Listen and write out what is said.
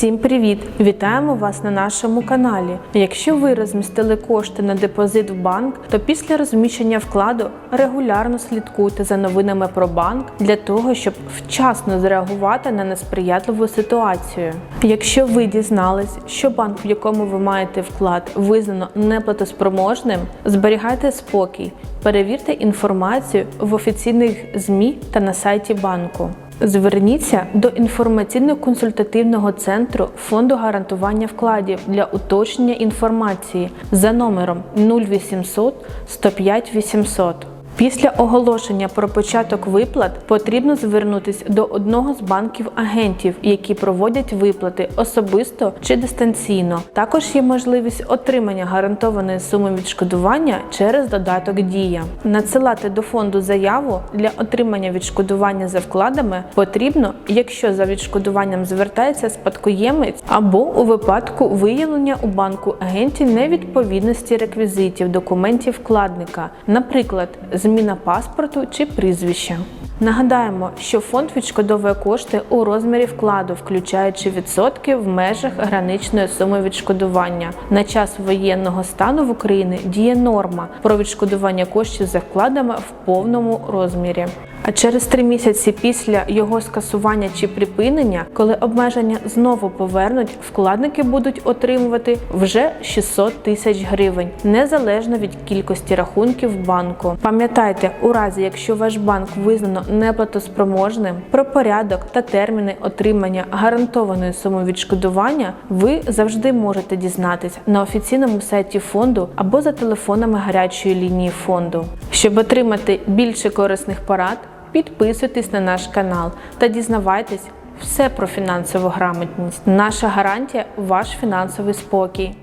Всім привіт! Вітаємо вас на нашому каналі. Якщо ви розмістили кошти на депозит в банк, то після розміщення вкладу регулярно слідкуйте за новинами про банк для того, щоб вчасно зреагувати на несприятливу ситуацію. Якщо ви дізнались, що банк, в якому ви маєте вклад, визнано неплатоспроможним, зберігайте спокій, перевірте інформацію в офіційних ЗМІ та на сайті банку. Зверніться до інформаційно-консультативного центру Фонду гарантування вкладів для уточнення інформації за номером 0800 105 800. Після оголошення про початок виплат потрібно звернутися до одного з банків-агентів, які проводять виплати особисто чи дистанційно. Також є можливість отримання гарантованої суми відшкодування через додаток Дія. Надсилати до фонду заяву для отримання відшкодування за вкладами потрібно, якщо за відшкодуванням звертається спадкоємець або у випадку виявлення у банку агенті невідповідності реквізитів документів вкладника, наприклад, зміна паспорту чи прізвища. Нагадаємо, що фонд відшкодовує кошти у розмірі вкладу, включаючи відсотки в межах граничної суми відшкодування. На час воєнного стану в Україні діє норма про відшкодування коштів за вкладами в повному розмірі. А через три місяці після його скасування чи припинення, коли обмеження знову повернуть, вкладники будуть отримувати вже 600 тисяч гривень, незалежно від кількості рахунків банку. Пам'ятайте, у разі якщо ваш банк визнано неплатоспроможним, про порядок та терміни отримання гарантованої суми відшкодування ви завжди можете дізнатись на офіційному сайті фонду або за телефонами гарячої лінії фонду. Щоб отримати більше корисних порад, підписуйтесь на наш канал та дізнавайтесь все про фінансову грамотність. Наша гарантія ваш фінансовий спокій.